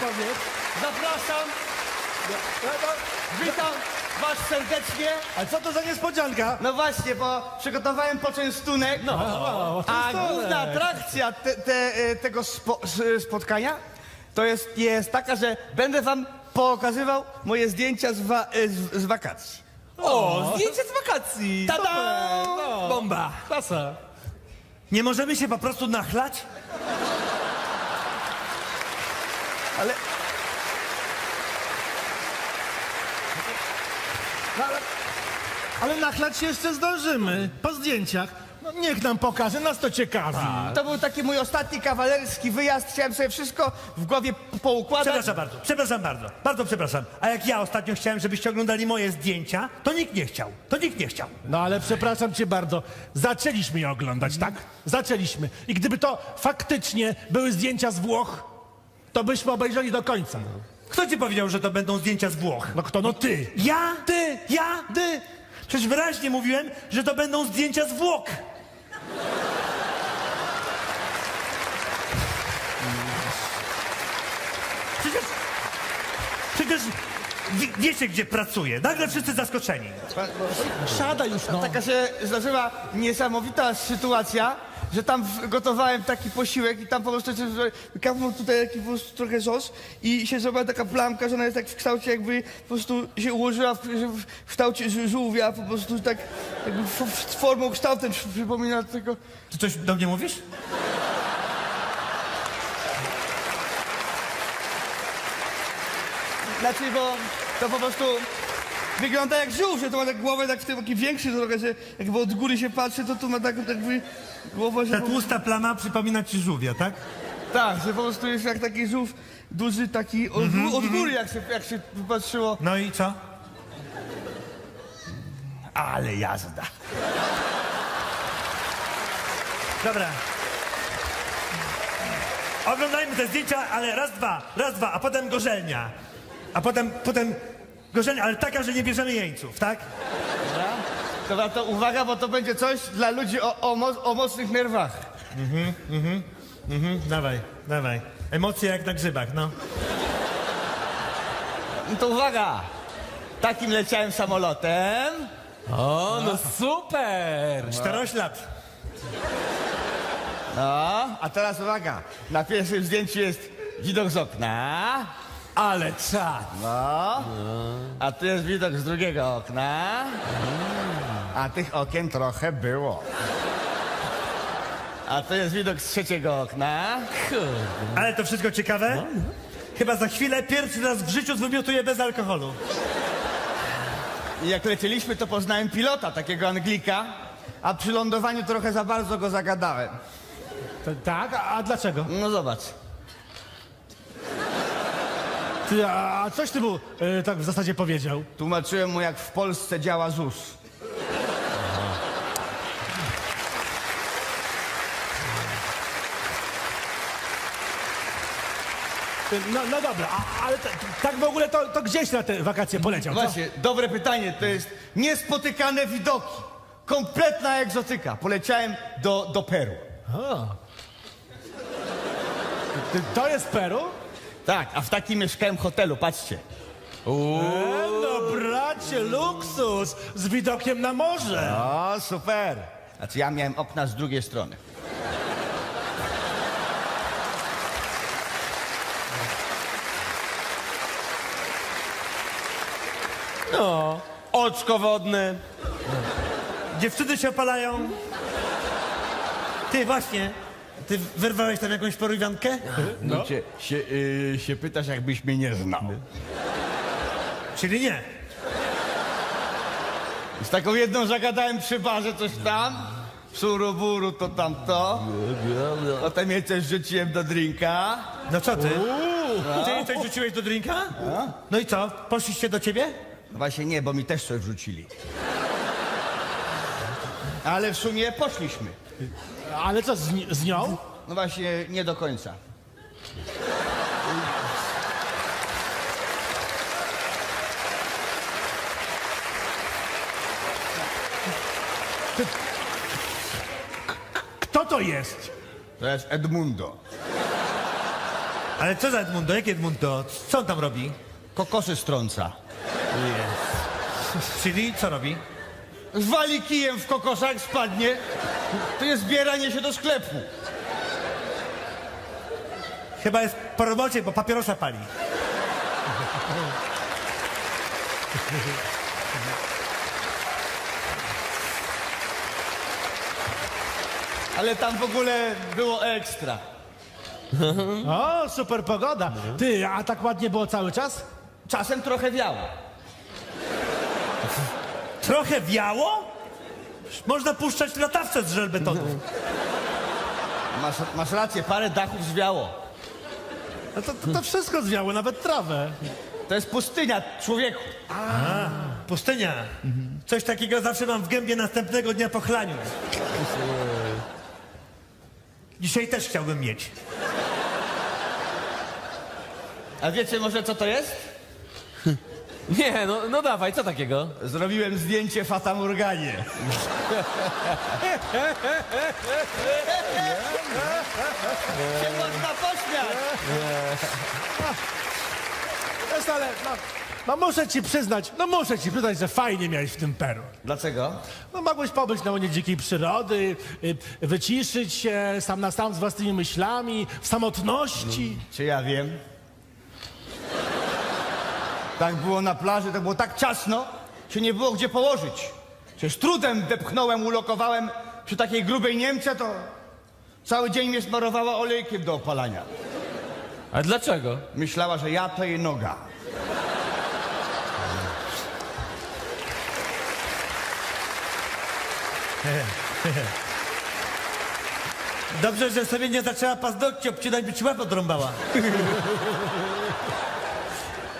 powiedz. Zapraszam. Witam was serdecznie. A co to za niespodzianka? No właśnie, bo przygotowałem poczęstunek. No. O, A główna atrakcja te, te, e, tego spo, spotkania to jest, jest taka, że będę wam pokazywał moje zdjęcia z, wa, e, z, z wakacji. O, zdjęcie z wakacji! Tada! No. Bomba! Klasa. Nie możemy się po prostu nachlać? Ale Ale, ale nachlać się jeszcze zdążymy. Po zdjęciach. No niech nam pokaże, nas to ciekawi. to był taki mój ostatni kawalerski wyjazd. Chciałem sobie wszystko w głowie poukładać. Przepraszam bardzo, przepraszam bardzo, bardzo przepraszam. A jak ja ostatnio chciałem, żebyście oglądali moje zdjęcia, to nikt nie chciał. To nikt nie chciał. No ale przepraszam cię bardzo, zaczęliśmy je oglądać, tak? Zaczęliśmy. I gdyby to faktycznie były zdjęcia z Włoch, to byśmy obejrzeli do końca. Kto ci powiedział, że to będą zdjęcia z Włoch? No kto? No ty. Ja? Ty? Ja? Ty? Przecież wyraźnie mówiłem, że to będą zdjęcia z Włoch. Wie- Wiecie, gdzie pracuję. Nagle wszyscy zaskoczeni. Siadaj już, no. Taka się zdarzyła niesamowita sytuacja, że tam gotowałem taki posiłek i tam po prostu kapnął tutaj taki po prostu trochę sos i się zrobiła taka plamka, że ona jest tak w kształcie jakby po prostu się ułożyła w, w, kształcie żółwia, po prostu tak jakby f, f, formą, kształtem przy- przypomina tego. Ty coś do mnie mówisz? Znaczy, bo to po prostu wygląda jak żółw, że to ma tak głowę tak w tym taki większy trochę, że jakby od góry się patrzy, to tu ma tak jakby głowę, że... Ta po- tłusta plama przypomina ci żółwia, tak? Tak, że po prostu jest jak taki żółw duży, taki od, od góry, jak się, jak się patrzyło. No i co? Ale jazda. Dobra. Oglądajmy te zdjęcia, ale raz, dwa, raz, dwa, a potem gorzelnia. A potem, potem gorzelnia, ale taka, że nie bierzemy jeńców, tak? Dobra, to uwaga, bo to będzie coś dla ludzi o, o, mo- o mocnych nerwach. Mhm, dawaj, dawaj. Emocje jak na grzybach, no. No to uwaga! Takim leciałem samolotem. O, no super! Czteroślad. No, a teraz uwaga. Na pierwszym zdjęciu jest widok z okna. Ale czad! No. A tu jest widok z drugiego okna. A tych okien trochę było. A tu jest widok z trzeciego okna. Ale to wszystko ciekawe? Chyba za chwilę pierwszy raz w życiu zwymiotuję bez alkoholu. I jak lecieliśmy, to poznałem pilota, takiego Anglika, a przy lądowaniu trochę za bardzo go zagadałem. To, tak? A, a dlaczego? No zobacz. Ty, a, a coś ty mu e, tak w zasadzie powiedział? Tłumaczyłem mu, jak w Polsce działa ZUS. Ty, No, no dobra, a, ale tak w ogóle to, to gdzieś na te wakacje poleciał, co? Właśnie, dobre pytanie. To jest niespotykane widoki. Kompletna egzotyka. Poleciałem do, do Peru. Ty, to jest Peru? Tak, a w takim mieszkałem hotelu, patrzcie. E, no bracie, luksus z widokiem na morze. O, super. Znaczy ja miałem okna z drugiej strony. No, oczko wodne. Dziewczyny się opalają. Ty właśnie, ty wyrwałeś tam jakąś porywiankę? No, cię, się, y, się pytasz, jakbyś mnie nie znał. Czyli nie. Z taką jedną zagadałem przy barze coś tam. Suruburu to tamto. Potem jej coś rzuciłem do drinka. No co ty? Ty jej coś rzuciłeś do drinka? No i co? Poszliście do ciebie? No Właśnie nie, bo mi też coś wrzucili. Ale w sumie poszliśmy. Ale co, z, ni- z nią? No właśnie nie do końca. Kto to jest? To jest Edmundo. Ale co za Edmundo? Jakie Edmundo? Co on tam robi? Kokosy strąca. Czyli co robi? Wali kijem w kokosa, jak spadnie, to jest zbieranie się do sklepu. Chyba jest po robocie, bo papierosa pali. Ale tam w ogóle było ekstra. O, super pogoda. Ty, a tak ładnie było cały czas? Czasem trochę wiało. Trochę wiało? Można puszczać latawce z żelbetonu. Masz, masz rację, parę dachów zwiało. No to, to, to wszystko zwiało, nawet trawę. To jest pustynia, człowieku. Pustynia. Coś takiego zawsze mam w gębie następnego dnia po chlaniu. Dzisiaj też chciałbym mieć. A wiecie może co to jest? Nie, no, no dawaj, co takiego? Zrobiłem zdjęcie Fata Morganie. się można pośmiać. Wiesz, ale no, no muszę ci przyznać, no muszę ci przyznać, że fajnie miałeś w tym Peru. Dlaczego? No mogłeś pobyć na łonie dzikiej przyrody, y, wyciszyć się sam na sam z własnymi myślami, w samotności. Czy ja wiem? Tak było na plaży, to było tak ciasno, że nie było gdzie położyć. Przecież trudem depchnąłem, ulokowałem przy takiej grubej Niemce, to cały dzień mnie smarowała olejkiem do opalania. A dlaczego? Myślała, że ja to jej noga. Dobrze, że sobie nie zaczęła paznokcie obcinać, by ci łeb odrąbała.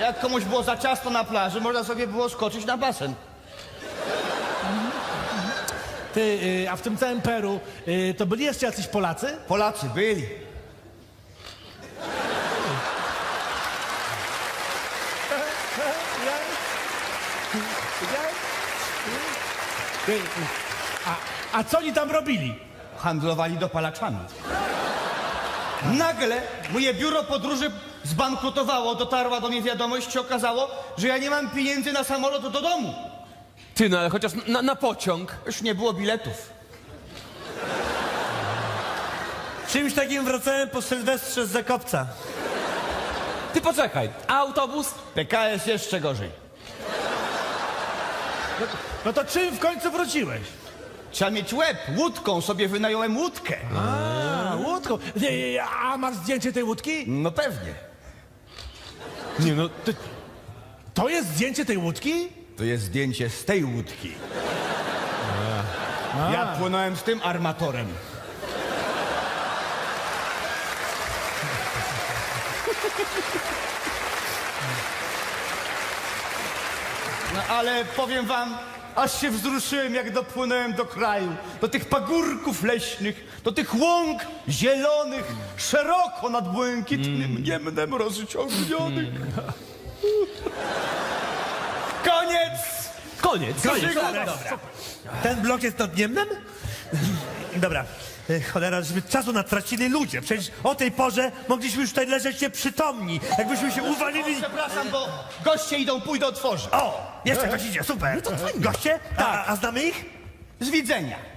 Jak komuś było za ciasno na plaży, można sobie było skoczyć na basen. Ty, y, a w tym całym Peru y, to byli jeszcze jacyś Polacy? Polacy byli. Ty, a, a co oni tam robili? handlowali dopalaczami. Nagle moje biuro podróży zbankrutowało, dotarła do mnie wiadomość, się okazało, że ja nie mam pieniędzy na samolot do domu. Ty, no ale chociaż na, na pociąg. Już nie było biletów. Czymś takim wracałem po Sylwestrze z Zakopca. Ty poczekaj, a autobus? PKS jeszcze gorzej. No to czym w końcu wróciłeś? Trzeba mieć łeb, łódką sobie wynająłem łódkę. A, łódką. Nie, a masz zdjęcie tej łódki? No pewnie. Nie no, Ty, to jest zdjęcie tej łódki? To jest zdjęcie z tej łódki. Ja płynąłem z tym armatorem. No ale powiem wam, aż się wzruszyłem, jak dopłynąłem do kraju, do tych pagórków leśnych, do tych łąk zielonych, szeroko nad błękitnym niemnem rozciągnionych. Koniec! koniec, koniec. Dobra, dobra. Ten blok jest nad Niemnem? Dobra. E, Cholera, żeby czasu natracili ludzie. Przecież o tej porze mogliśmy już tutaj leżeć nieprzytomni. Jakbyśmy się uwalili... Przepraszam, bo goście idą, pójdę otworzę. O! Jeszcze ktoś idzie, super. Goście? A, a znamy ich? Z widzenia.